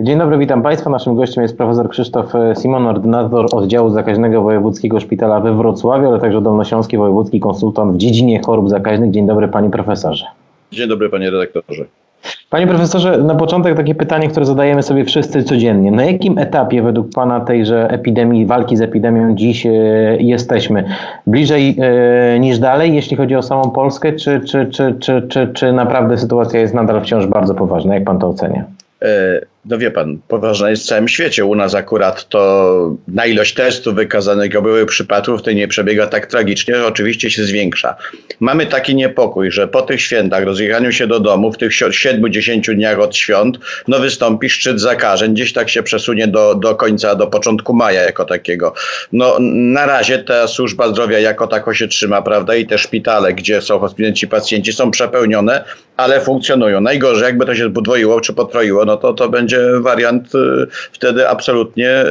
Dzień dobry, witam Państwa. Naszym gościem jest profesor Krzysztof Simon, ordynator oddziału zakaźnego Wojewódzkiego Szpitala we Wrocławiu, ale także Dolnośląski Wojewódzki Konsultant w dziedzinie chorób zakaźnych. Dzień dobry Panie Profesorze. Dzień dobry Panie Redaktorze. Panie Profesorze, na początek takie pytanie, które zadajemy sobie wszyscy codziennie. Na jakim etapie według Pana tejże epidemii, walki z epidemią dziś e, jesteśmy? Bliżej e, niż dalej, jeśli chodzi o samą Polskę, czy, czy, czy, czy, czy, czy naprawdę sytuacja jest nadal wciąż bardzo poważna? Jak Pan to ocenia? E, no wie pan, poważna jest w całym świecie. U nas akurat to na ilość testów wykazanego były przypadków, to nie przebiega tak tragicznie, że oczywiście się zwiększa. Mamy taki niepokój, że po tych świętach, rozjechaniu się do domu, w tych 7-10 dniach od świąt, no wystąpi szczyt zakażeń, gdzieś tak się przesunie do, do końca, do początku maja jako takiego. No na razie ta służba zdrowia jako tako się trzyma, prawda, i te szpitale, gdzie są hospitaliści pacjenci są przepełnione, ale funkcjonują. Najgorzej, jakby to się podwoiło czy potroiło, no to to będzie wariant y, wtedy absolutnie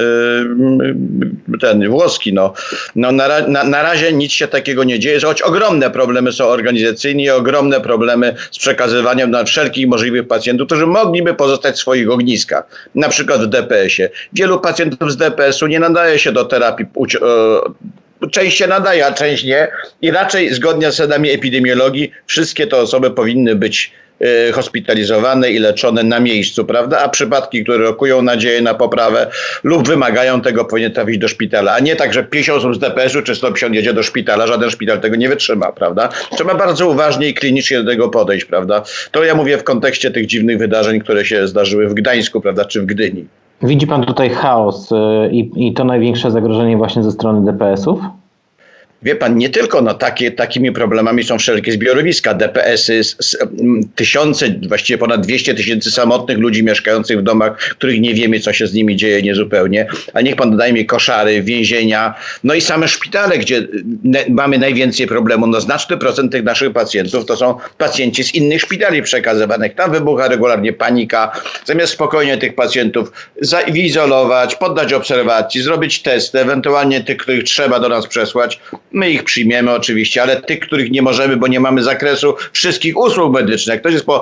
y, ten włoski. No, no na, na, na razie nic się takiego nie dzieje, choć ogromne problemy są organizacyjne i ogromne problemy z przekazywaniem na wszelkich możliwych pacjentów, którzy mogliby pozostać w swoich ogniskach, na przykład w DPS-ie. Wielu pacjentów z DPS-u nie nadaje się do terapii e, część się nadaje, a część nie. I raczej zgodnie z zasadami epidemiologii wszystkie te osoby powinny być hospitalizowane i leczone na miejscu, prawda? A przypadki, które rokują nadzieję na poprawę lub wymagają tego, powinny trafić do szpitala, a nie tak, że 50 osób z DPS-u czy 150 jedzie do szpitala, żaden szpital tego nie wytrzyma, prawda? Trzeba bardzo uważnie i klinicznie do tego podejść, prawda? To ja mówię w kontekście tych dziwnych wydarzeń, które się zdarzyły w Gdańsku, prawda, czy w Gdyni. Widzi Pan tutaj chaos y, i, i to największe zagrożenie właśnie ze strony DPS-ów? Wie pan, nie tylko no, takie, takimi problemami są wszelkie zbiorowiska, DPS-y, tysiące, właściwie ponad 200 tysięcy samotnych ludzi mieszkających w domach, których nie wiemy, co się z nimi dzieje niezupełnie. A niech pan dodaje mi koszary, więzienia, no i same szpitale, gdzie ne, mamy najwięcej problemu. No znaczny procent tych naszych pacjentów to są pacjenci z innych szpitali przekazywanych. Tam wybucha regularnie panika. Zamiast spokojnie tych pacjentów zaizolować, poddać obserwacji, zrobić testy, ewentualnie tych, których trzeba do nas przesłać, My ich przyjmiemy oczywiście, ale tych, których nie możemy, bo nie mamy zakresu wszystkich usług medycznych. Jak ktoś jest po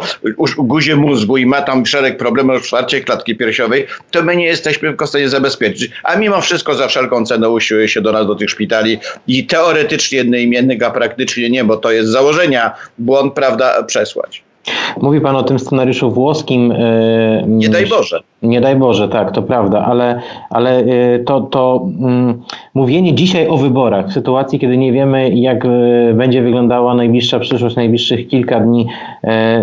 guzie mózgu i ma tam szereg problemów w otwarcie klatki piersiowej, to my nie jesteśmy w stanie zabezpieczyć. A mimo wszystko za wszelką cenę usiłuje się do nas, do tych szpitali i teoretycznie jednoimiennych, a praktycznie nie, bo to jest założenia błąd, prawda, przesłać. Mówi Pan o tym scenariuszu włoskim. Nie daj Boże. Nie daj Boże, tak, to prawda, ale, ale to, to um, mówienie dzisiaj o wyborach w sytuacji, kiedy nie wiemy, jak będzie wyglądała najbliższa przyszłość, najbliższych kilka dni,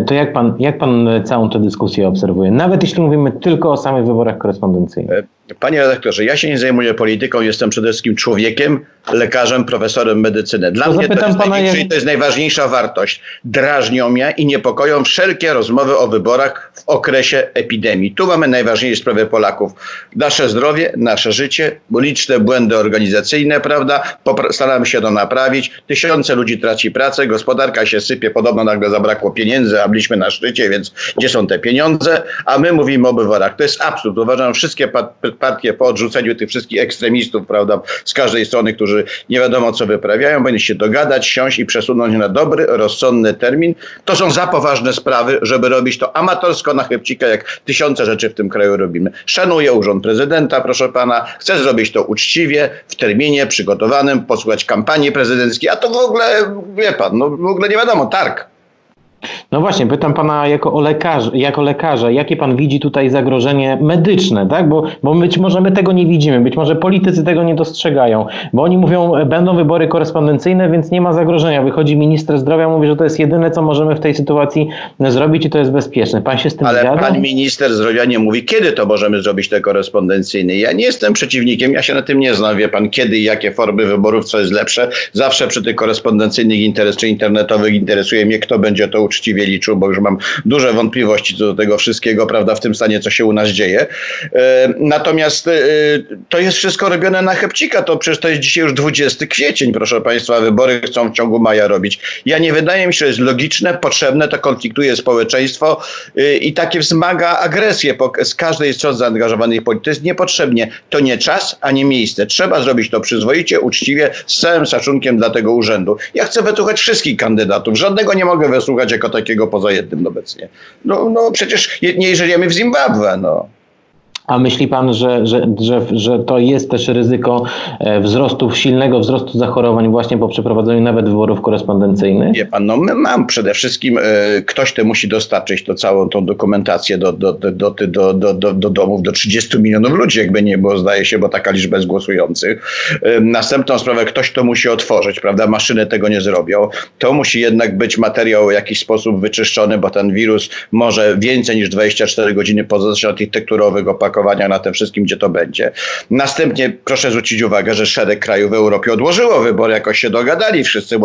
to jak pan, jak pan całą tę dyskusję obserwuje? Nawet jeśli mówimy tylko o samych wyborach korespondencyjnych. Panie redaktorze, ja się nie zajmuję polityką, jestem przede wszystkim człowiekiem, lekarzem, profesorem medycyny. Dla to mnie to jest, pana, jak... to jest najważniejsza wartość. Drażnią mnie i niepokoją wszelkie rozmowy o wyborach w okresie epidemii. Tu mamy najważniejsze sprawy Polaków. Nasze zdrowie, nasze życie, liczne błędy organizacyjne, prawda? Staramy się to naprawić. Tysiące ludzi traci pracę, gospodarka się sypie, podobno nagle zabrakło pieniędzy, a byliśmy na szczycie, więc gdzie są te pieniądze? A my mówimy o wyborach. To jest absurd. Uważam, wszystkie partie po odrzuceniu tych wszystkich ekstremistów, prawda, z każdej strony, którzy nie wiadomo co wyprawiają, powinni się dogadać, siąść i przesunąć na dobry, rozsądny termin. To są za poważne sprawy, żeby robić to amatorsko na chybcika, jak tysiące rzeczy w tym kraju robimy. Szanuję urząd prezydenta, proszę pana, chcę zrobić to uczciwie, w terminie przygotowanym, posłuchać kampanii prezydenckiej, a to w ogóle, wie pan, no w ogóle nie wiadomo, targ. No właśnie, pytam pana jako, lekarz, jako lekarza, jakie pan widzi tutaj zagrożenie medyczne, tak? Bo, bo być może my tego nie widzimy, być może politycy tego nie dostrzegają, bo oni mówią, będą wybory korespondencyjne, więc nie ma zagrożenia. Wychodzi minister zdrowia, mówi, że to jest jedyne, co możemy w tej sytuacji zrobić i to jest bezpieczne. Pan się z tym Ale zgadza? pan minister zdrowia nie mówi, kiedy to możemy zrobić te korespondencyjne. Ja nie jestem przeciwnikiem, ja się na tym nie znam, wie pan, kiedy i jakie formy wyborów, co jest lepsze. Zawsze przy tych korespondencyjnych interes, czy internetowych interesuje mnie, kto będzie to uczciwie liczył, bo już mam duże wątpliwości co do tego wszystkiego, prawda, w tym stanie, co się u nas dzieje. E, natomiast e, to jest wszystko robione na chepcika, to przecież to jest dzisiaj już 20 kwiecień, proszę Państwa, wybory chcą w ciągu maja robić. Ja nie wydaje mi się, że jest logiczne, potrzebne, to konfliktuje społeczeństwo e, i takie wzmaga agresję z każdej strony zaangażowanej w polityce. To jest niepotrzebnie. To nie czas, ani miejsce. Trzeba zrobić to przyzwoicie, uczciwie, z całym szacunkiem dla tego urzędu. Ja chcę wysłuchać wszystkich kandydatów. Żadnego nie mogę wysłuchać jako takiego poza jednym obecnie. No, no przecież nie żyjemy w Zimbabwe, no. A myśli pan, że, że, że, że to jest też ryzyko e, wzrostu, silnego wzrostu zachorowań właśnie po przeprowadzeniu nawet wyborów korespondencyjnych? Wie pan, no mam przede wszystkim, e, ktoś te musi dostarczyć to całą tą dokumentację do, do, do, do, do, do, do, do domów do 30 milionów ludzi, jakby nie było, zdaje się, bo taka liczba jest głosujących. E, następną sprawę, ktoś to musi otworzyć, prawda? Maszyny tego nie zrobią. To musi jednak być materiał w jakiś sposób wyczyszczony, bo ten wirus może więcej niż 24 godziny pozostać na tych tekturowych opakowaniach, na tym wszystkim, gdzie to będzie. Następnie proszę zwrócić uwagę, że szereg krajów w Europie odłożyło wybory, jakoś się dogadali wszyscy,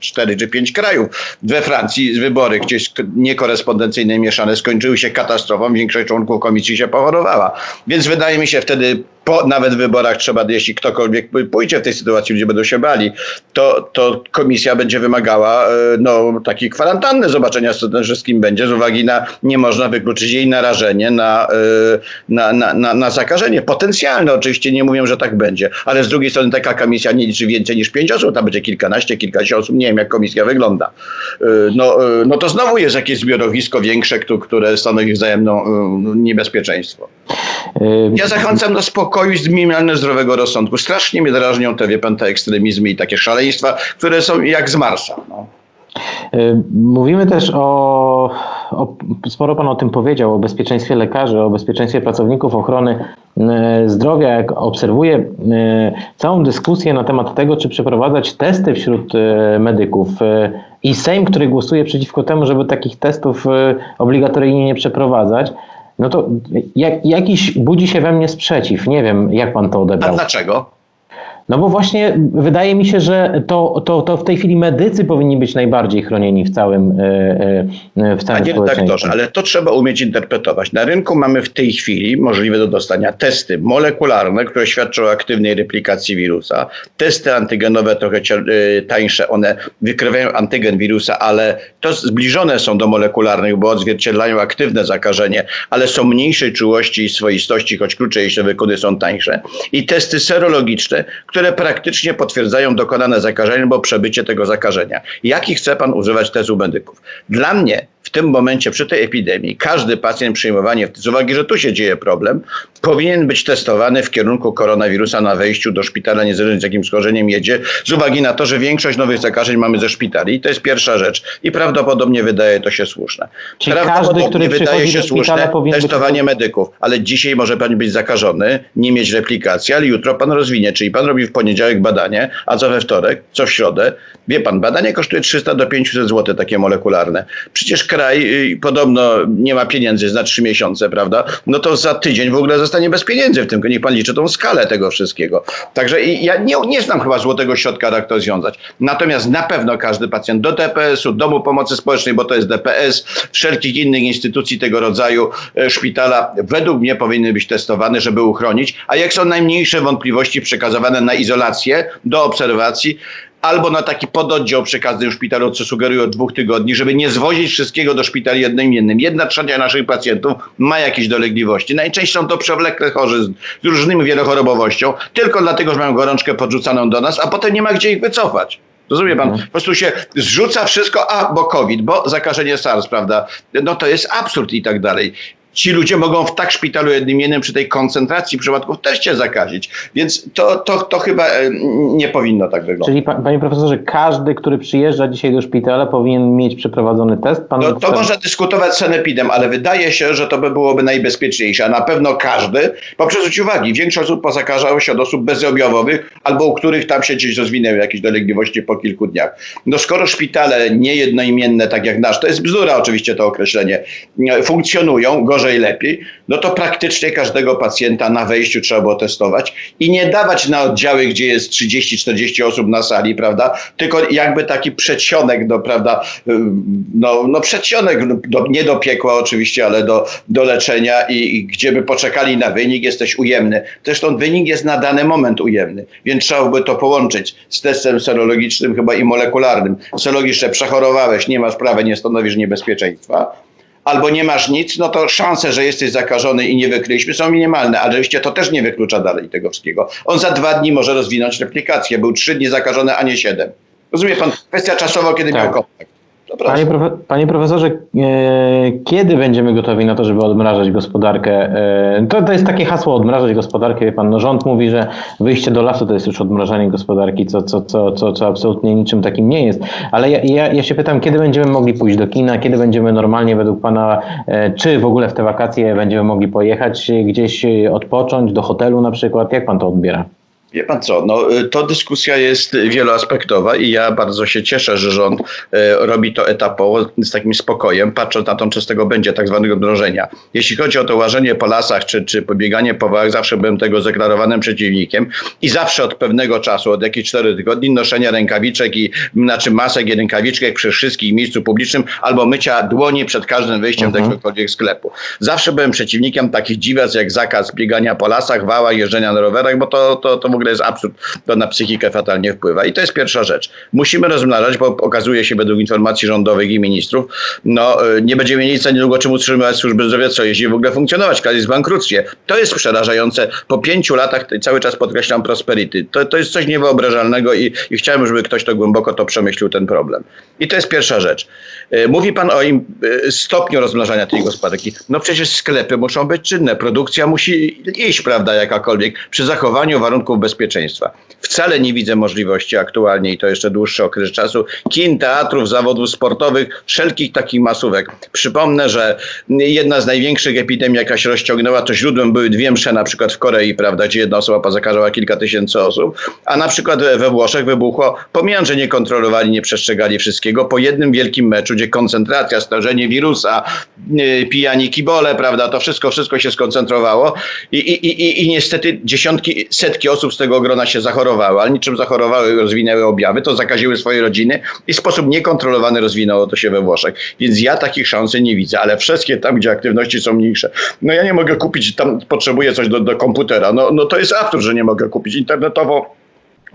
cztery czy pięć krajów. We Francji wybory gdzieś niekorespondencyjne, mieszane skończyły się katastrofą, większość członków komisji się pochorowała. Więc wydaje mi się wtedy po nawet wyborach trzeba, jeśli ktokolwiek pójdzie w tej sytuacji, ludzie będą się bali, to, to komisja będzie wymagała e, no, takiej kwarantanny, zobaczenia tym wszystkim będzie, z uwagi na nie można wykluczyć jej narażenie na, e, na, na, na, na zakażenie. Potencjalne oczywiście, nie mówią, że tak będzie, ale z drugiej strony taka komisja nie liczy więcej niż pięć osób, tam będzie kilkanaście, kilkadziesiąt osób, nie wiem jak komisja wygląda. E, no, no to znowu jest jakieś zbiorowisko większe, które stanowi wzajemne niebezpieczeństwo. Ja zachęcam do spokoju i minimalnie zdrowego rozsądku. Strasznie mnie drażnią te, wie pan, te ekstremizmy i takie szaleństwa, które są jak z Marsa. No. Mówimy też o, o, sporo Pan o tym powiedział, o bezpieczeństwie lekarzy, o bezpieczeństwie pracowników ochrony zdrowia. Jak obserwuję całą dyskusję na temat tego, czy przeprowadzać testy wśród medyków i Sejm, który głosuje przeciwko temu, żeby takich testów obligatoryjnie nie przeprowadzać, no to jak, jakiś budzi się we mnie sprzeciw. Nie wiem, jak pan to odebrał. A dlaczego? No bo właśnie wydaje mi się, że to, to, to w tej chwili medycy powinni być najbardziej chronieni w całym, e, w całym Panie redaktorze, ale to trzeba umieć interpretować. Na rynku mamy w tej chwili możliwe do dostania testy molekularne, które świadczą o aktywnej replikacji wirusa. Testy antygenowe trochę e, tańsze, one wykrywają antygen wirusa, ale to zbliżone są do molekularnych, bo odzwierciedlają aktywne zakażenie, ale są mniejszej czułości i swoistości, choć klucze jeśli wykony są tańsze. I testy serologiczne, które które praktycznie potwierdzają dokonane zakażenie albo przebycie tego zakażenia. Jaki chce pan używać testu medyków? Dla mnie w tym momencie przy tej epidemii każdy pacjent przyjmowany, z uwagi, że tu się dzieje problem, powinien być testowany w kierunku koronawirusa na wejściu do szpitala, niezależnie z jakim schorzeniem jedzie, z uwagi na to, że większość nowych zakażeń mamy ze szpitali. I to jest pierwsza rzecz. I prawdopodobnie wydaje to się słuszne. Czyli każdy, który wydaje się słuszne testowanie być... medyków. Ale dzisiaj może pan być zakażony, nie mieć replikacji, ale jutro pan rozwinie. Czyli pan robi w poniedziałek badanie, a co we wtorek, co w środę. Wie pan, badanie kosztuje 300 do 500 zł, takie molekularne. Przecież kraj podobno nie ma pieniędzy na trzy miesiące, prawda? No to za tydzień w ogóle zostanie bez pieniędzy w tym. Niech pan liczy tą skalę tego wszystkiego. Także ja nie, nie znam chyba złotego środka, jak to rozwiązać. Natomiast na pewno każdy pacjent do DPS-u, Domu Pomocy Społecznej, bo to jest DPS, wszelkich innych instytucji tego rodzaju, e, szpitala, według mnie powinny być testowane, żeby uchronić. A jak są najmniejsze wątpliwości przekazywane na izolację, do obserwacji, albo na taki pododdział przy każdym szpitalu, co sugeruję od dwóch tygodni, żeby nie zwozić wszystkiego do szpitali jednym jednym. Jedna trzecia naszych pacjentów ma jakieś dolegliwości. Najczęściej są to przewlekle chorzy z różnymi wielochorobowością, tylko dlatego, że mają gorączkę podrzucaną do nas, a potem nie ma gdzie ich wycofać. Rozumie pan? Mhm. Po prostu się zrzuca wszystko, a bo COVID, bo zakażenie SARS, prawda? No to jest absurd i tak dalej ci ludzie mogą w tak szpitalu jednym jednym przy tej koncentracji przypadków też cię zakazić. Więc to, to, to chyba e, nie powinno tak wyglądać. Czyli panie profesorze, każdy, który przyjeżdża dzisiaj do szpitala powinien mieć przeprowadzony test? Pan no, to można dyskutować z sanepidem, ale wydaje się, że to by byłoby najbezpieczniejsze. A na pewno każdy, poprzez zwróć uwagi, większość osób pozakażało się od osób bezobjawowych albo u których tam się gdzieś rozwinęły jakieś dolegliwości po kilku dniach. No skoro szpitale niejednoimienne, tak jak nasz, to jest bzdura oczywiście to określenie, funkcjonują gorzej gorzej, lepiej, no to praktycznie każdego pacjenta na wejściu trzeba było testować i nie dawać na oddziały, gdzie jest 30-40 osób na sali, prawda, tylko jakby taki przedsionek do, prawda, no, no przedsionek, do, nie do piekła oczywiście, ale do, do leczenia i, i gdzie by poczekali na wynik, jesteś ujemny. Zresztą wynik jest na dany moment ujemny, więc trzeba by to połączyć z testem serologicznym chyba i molekularnym. Serologiczne przechorowałeś, nie masz prawa, nie stanowisz niebezpieczeństwa albo nie masz nic, no to szanse, że jesteś zakażony i nie wykryliśmy są minimalne, ale oczywiście to też nie wyklucza dalej tego wszystkiego. On za dwa dni może rozwinąć replikację. Był trzy dni zakażony, a nie siedem. Rozumie pan? Kwestia czasowa, kiedy tak. miał kontakt. Panie, profe, panie profesorze, e, kiedy będziemy gotowi na to, żeby odmrażać gospodarkę? E, to, to jest takie hasło odmrażać gospodarkę. Wie pan, no rząd mówi, że wyjście do lasu to jest już odmrażanie gospodarki, co, co, co, co, co absolutnie niczym takim nie jest. Ale ja, ja, ja się pytam, kiedy będziemy mogli pójść do kina, kiedy będziemy normalnie według pana, e, czy w ogóle w te wakacje będziemy mogli pojechać gdzieś odpocząć, do hotelu na przykład? Jak pan to odbiera? Wie pan co, no, y, to dyskusja jest wieloaspektowa i ja bardzo się cieszę, że rząd y, robi to etapowo, z takim spokojem, patrząc na to, czy z tego będzie tak zwanego drążenia. Jeśli chodzi o to łażenie po lasach, czy, czy pobieganie po wałach, zawsze byłem tego zdeklarowanym przeciwnikiem i zawsze od pewnego czasu, od jakichś czterech tygodni, noszenia rękawiczek i, znaczy masek i rękawiczek przy wszystkich miejscu publicznym albo mycia dłoni przed każdym wyjściem Mhm. do jakiegokolwiek sklepu. Zawsze byłem przeciwnikiem takich dziwiac jak zakaz biegania po lasach, wałach, jeżdżenia na rowerach, bo to, to, to ogóle jest absurd, to na psychikę fatalnie wpływa. I to jest pierwsza rzecz. Musimy rozmnażać, bo okazuje się według informacji rządowych i ministrów, no y, nie będziemy mieli za niedługo czym utrzymywać służby zdrowia, co jeśli w ogóle funkcjonować, kraj jest w bankructwie. To jest przerażające. Po pięciu latach, cały czas podkreślam prosperity, to, to jest coś niewyobrażalnego i, i chciałem, żeby ktoś to głęboko to przemyślił, ten problem. I to jest pierwsza rzecz. Y, Mówi pan o im y, stopniu rozmnażania tej gospodarki. No przecież sklepy muszą być czynne, produkcja musi iść, prawda, jakakolwiek, przy zachowaniu warunków bezpieczeństwa. Wcale nie widzę możliwości aktualnie, i to jeszcze dłuższy okres czasu, kin, teatrów, zawodów sportowych, wszelkich takich masówek. Przypomnę, że jedna z największych epidemii, jaka się rozciągnęła, to źródłem były dwie msze, na przykład w Korei, prawda, gdzie jedna osoba pozakażała kilka tysięcy osób, a na przykład we Włoszech wybuchło, pomijając, że nie kontrolowali, nie przestrzegali wszystkiego, po jednym wielkim meczu, gdzie koncentracja, stężenie wirusa, yy, pijani kibole, prawda, to wszystko, wszystko się skoncentrowało i, i, i, i niestety dziesiątki, setki osób tego grona się zachorowały, ale niczym zachorowały, rozwinęły objawy, to zakaziły swoje rodziny i w sposób niekontrolowany rozwinęło to się we Włoszech. Więc ja takich szansy nie widzę, ale wszystkie tam, gdzie aktywności są mniejsze. No ja nie mogę kupić, tam potrzebuję coś do, do komputera. No, no to jest absurd, że nie mogę kupić internetowo.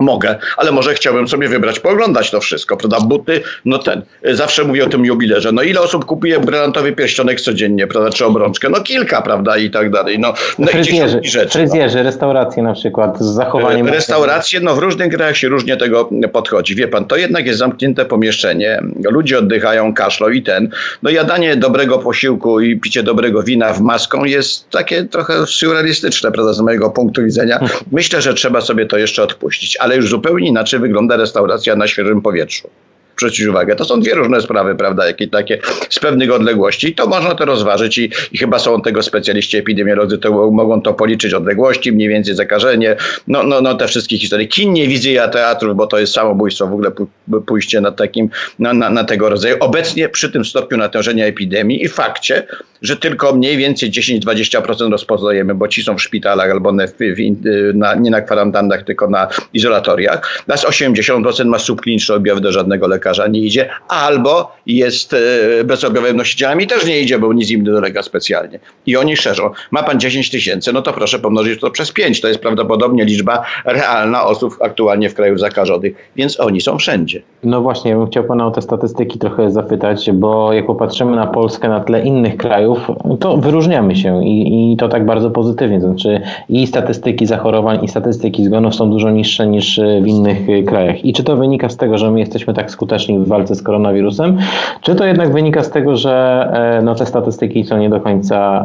Mogę, ale może chciałbym sobie wybrać, pooglądać to wszystko, prawda? Buty, no ten. Zawsze mówię o tym jubilerze. No ile osób kupuje brylantowy pierścionek codziennie, prawda? Czy obrączkę? No kilka, prawda? I tak dalej. No, no Fryzjerzy, rzeczy. no. fryzjerzy, restauracje na przykład z zachowaniem... Restauracje, no w różnych krajach się różnie tego podchodzi. Wie pan, to jednak jest zamknięte pomieszczenie. Ludzie oddychają, kaszlą i ten. No jadanie dobrego posiłku i picie dobrego wina w maską jest takie trochę surrealistyczne, prawda, z mojego punktu widzenia. Myślę, że trzeba sobie to jeszcze odpuścić, ale już zupełnie inaczej wygląda restauracja na świeżym powietrzu. Zwrócić uwagę, to są dwie różne sprawy, prawda, jakie takie z pewnych odległości to można to rozważyć i, i chyba są tego specjaliści epidemiolodzy, to mogą to policzyć odległości, mniej więcej zakażenie, no, no, no te wszystkie historie. Kin nie widzę ja teatrów, bo to jest samobójstwo w ogóle pójście na takim, na, na, na tego rodzaju. Obecnie przy tym stopniu natężenia epidemii i fakcie, że tylko mniej więcej 10-20% rozpoznajemy, bo ci są w szpitalach albo na, nie na kwarantannach, tylko na izolatoriach. Nas 80% ma subkliniczne objawy, do żadnego lekarza nie idzie, albo jest e, bezobjawowym nosicielem i też nie idzie, bo nic im nie dolega specjalnie. I oni szerzą. Ma pan 10 tysięcy, no to proszę pomnożyć to przez 5. To jest prawdopodobnie liczba realna osób aktualnie w kraju zakażonych, więc oni są wszędzie. No właśnie, ja bym chciał Pana o te statystyki trochę zapytać, bo jak popatrzymy na Polskę na tle innych krajów, to wyróżniamy się i, i to tak bardzo pozytywnie. To znaczy i statystyki zachorowań, i statystyki zgonów są dużo niższe niż w innych y, krajach. I czy to wynika z tego, że my jesteśmy tak skuteczni w walce z koronawirusem, czy to jednak wynika z tego, że e, no, te statystyki są nie do końca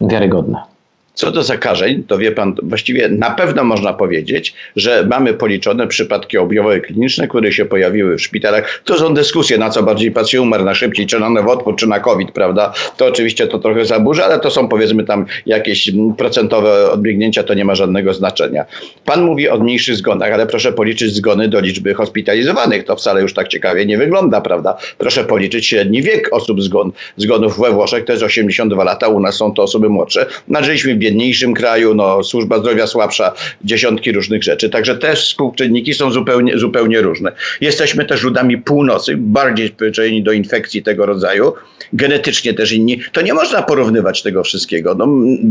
e, wiarygodne? Co do zakażeń, to wie pan, właściwie na pewno można powiedzieć, że mamy policzone przypadki objawowe kliniczne, które się pojawiły w szpitalach. To są dyskusje, na co bardziej pacjent umarł, na szybciej, czy na nowotwór, czy na COVID, prawda? To oczywiście to trochę zaburza, ale to są powiedzmy tam jakieś mm, procentowe odbiegnięcia, to nie ma żadnego znaczenia. Pan mówi o mniejszych zgonach, ale proszę policzyć zgony do liczby hospitalizowanych. To wcale już tak ciekawie nie wygląda, prawda? Proszę policzyć średni wiek osób zgon, zgonów we Włoszech, to jest 82 lata, u nas są to osoby młodsze. Nażyliśmy biedniejszym kraju, no, służba zdrowia słabsza, dziesiątki różnych rzeczy. Także też współczynniki są zupełnie, zupełnie różne. Jesteśmy też ludami północy, bardziej przyzwyczajeni do infekcji tego rodzaju, genetycznie też inni. To nie można porównywać tego wszystkiego. No,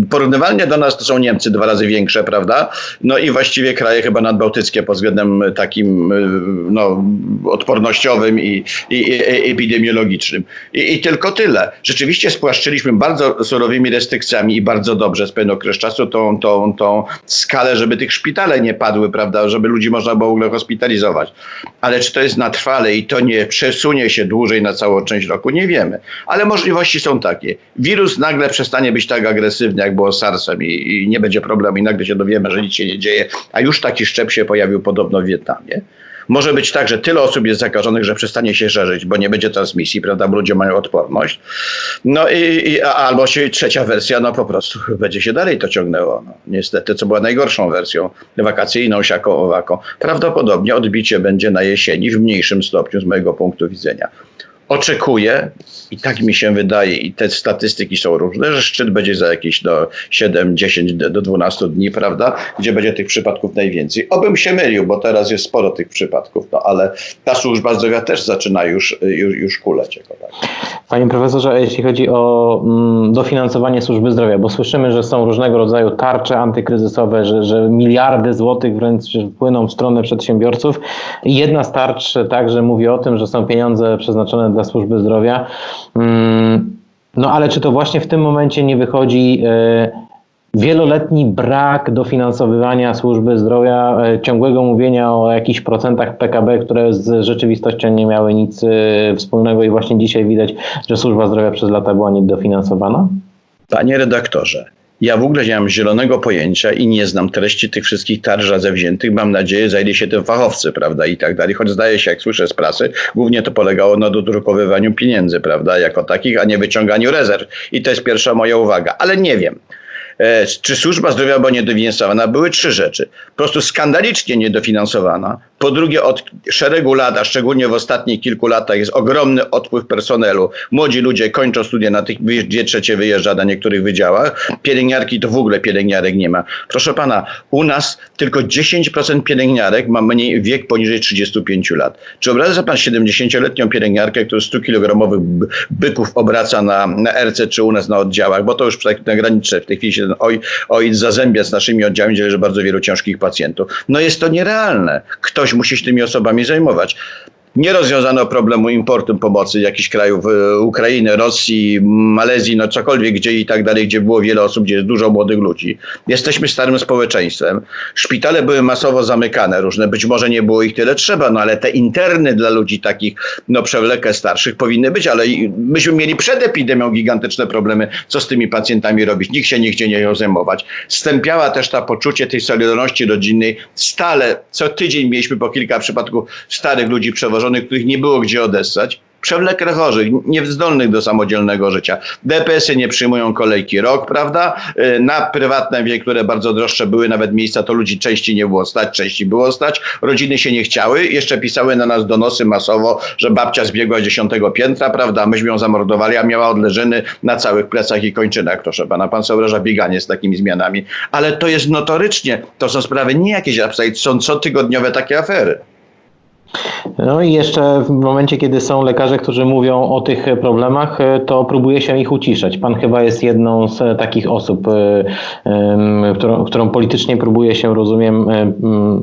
porównywalnie do nas to są Niemcy dwa razy większe, prawda? No i właściwie kraje chyba nadbałtyckie pod względem takim no, odpornościowym i, i, i epidemiologicznym. I, I tylko tyle. Rzeczywiście spłaszczyliśmy bardzo surowymi restrykcjami i bardzo dobrze spędziliśmy pewien okres czasu tą, tą, tą skalę, żeby tych szpitale nie padły, prawda, żeby ludzi można było w ogóle hospitalizować. Ale czy to jest na trwale i to nie przesunie się dłużej na całą część roku, nie wiemy. Ale możliwości są takie. Wirus nagle przestanie być tak agresywny, jak było SARS-em i, i nie będzie problemu i nagle się dowiemy, że nic się nie dzieje, a już taki szczep się pojawił podobno w Wietnamie. Może być tak, że tyle osób jest zakażonych, że przestanie się szerzyć, bo nie będzie transmisji, prawda, bo ludzie mają odporność. No i, i albo się trzecia wersja, no po prostu będzie się dalej to ciągnęło. No, niestety, co była najgorszą wersją, wakacyjną, siaką, owaką. Prawdopodobnie odbicie będzie na jesieni w mniejszym stopniu z mojego punktu widzenia. Oczekuję, i tak mi się wydaje, i te statystyki są różne, że szczyt będzie za jakieś do 7, 10 do do 12 dni, prawda, gdzie będzie tych przypadków najwięcej. Obym się mylił, bo teraz jest sporo tych przypadków, no ale ta służba zdrowia też zaczyna już, już, już kuleć. Jako tak. Panie profesorze, jeśli chodzi o mm, dofinansowanie służby zdrowia, bo słyszymy, że są różnego rodzaju tarcze antykryzysowe, że, że miliardy złotych wręcz płyną w stronę przedsiębiorców. Jedna z tarcz także mówi o tym, że są pieniądze przeznaczone dla służby zdrowia. Mm, No ale czy to właśnie w tym momencie nie wychodzi e, wieloletni brak dofinansowywania służby zdrowia, e, ciągłego mówienia o jakichś procentach PKB, które z rzeczywistością nie miały nic e, wspólnego i właśnie dzisiaj widać, że służba zdrowia przez lata była niedofinansowana? Panie redaktorze, ja w ogóle nie mam zielonego pojęcia i nie znam treści tych wszystkich tarcz razem wziętych. Mam nadzieję, zajdzie się tym fachowcy, prawda, i tak dalej. Choć zdaje się, jak słyszę z prasy, głównie to polegało na dodrukowywaniu pieniędzy, prawda, jako takich, a nie wyciąganiu rezerw. I to jest pierwsza moja uwaga. Ale nie wiem. E, czy służba zdrowia była niedofinansowana? Były trzy rzeczy. Po prostu skandalicznie niedofinansowana. Po drugie, od szeregu lat, a szczególnie w ostatnich kilku latach, jest ogromny odpływ personelu. Młodzi ludzie kończą studia, na tych dwie trzecie wyjeżdża na niektórych wydziałach. Pielęgniarki to w ogóle pielęgniarek nie ma. Proszę pana, u nas tylko 10% pielęgniarek ma mniej wiek poniżej 35 lat. Czy sobie pan 70-letnią pielęgniarkę, która 100-kilogramowych by- byków obraca na, na RC czy u nas na oddziałach, bo to już na granicy w tej chwili się ten oj, oj zazębia z naszymi oddziałami, leży bardzo wielu ciężkich pacjentów. No jest to nierealne. Ktoś musi się tymi osobami zajmować. Nie rozwiązano problemu importu pomocy jakichś krajów, e, Ukrainy, Rosji, Malezji, no cokolwiek, gdzie i tak dalej, gdzie było wiele osób, gdzie jest dużo młodych ludzi. Jesteśmy starym społeczeństwem. Szpitale były masowo zamykane, różne, być może nie było ich tyle trzeba, no ale te interny dla ludzi takich, no przewlekę starszych powinny być, ale myśmy mieli przed epidemią gigantyczne problemy, co z tymi pacjentami robić. Nikt się nigdzie nie ją zajmować. Stępiała też ta poczucie tej solidarności rodzinnej. Stale, co tydzień mieliśmy po kilka przypadków starych ludzi przewożonych, których nie było gdzie odessać. Przewlekle chorych, niezdolnych do samodzielnego życia. DPS-y nie przyjmują kolejki rok, prawda? Y, Na prywatne wie, które bardzo droższe były nawet miejsca, to ludzi częściej nie było stać, częściej było stać. Rodziny się nie chciały, jeszcze pisały na nas donosy masowo, że babcia zbiegła z dziesiątego piętra, prawda? Myśmy ją zamordowali, a miała odleżyny na całych plecach i kończynach, proszę pana. Pan sobie wyobraża bieganie z takimi zmianami. Ale to jest notorycznie, to są sprawy nie jakieś abstrakcje, są cotygodniowe takie afery. No i jeszcze w momencie, kiedy są lekarze, którzy mówią o tych problemach, e, to próbuje się ich uciszać. Pan chyba jest jedną z e, takich osób, e, którą, którą politycznie próbuje się, rozumiem,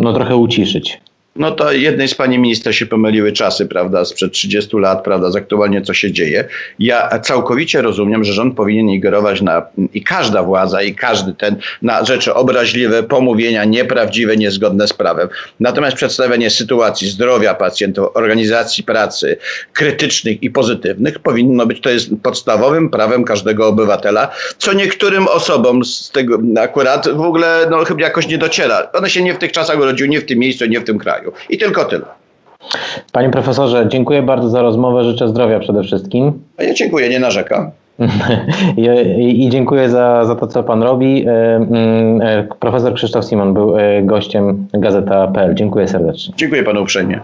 no trochę uciszyć. No to jednej z pani minister się pomyliły czasy, prawda, sprzed 30 lat, prawda, z aktualnie co się dzieje. Ja całkowicie rozumiem, że rząd powinien ingerować na, i każda władza, i każdy ten, na rzeczy obraźliwe, pomówienia nieprawdziwe, niezgodne z prawem. Natomiast przedstawianie sytuacji zdrowia pacjentów, organizacji pracy krytycznych i pozytywnych powinno być, to jest podstawowym prawem każdego obywatela, co niektórym osobom z tego akurat w ogóle no, chyba jakoś nie dociera. One się nie w tych czasach urodziły, nie w tym miejscu, nie w tym kraju. I tylko tyle. Panie profesorze, dziękuję bardzo za rozmowę. Życzę zdrowia przede wszystkim. A ja dziękuję, nie narzekam. I dziękuję za, za to, co pan robi. E, mm, e, Profesor Krzysztof Simon był e, gościem Gazeta.pl. Dziękuję serdecznie. Dziękuję panu uprzejmie.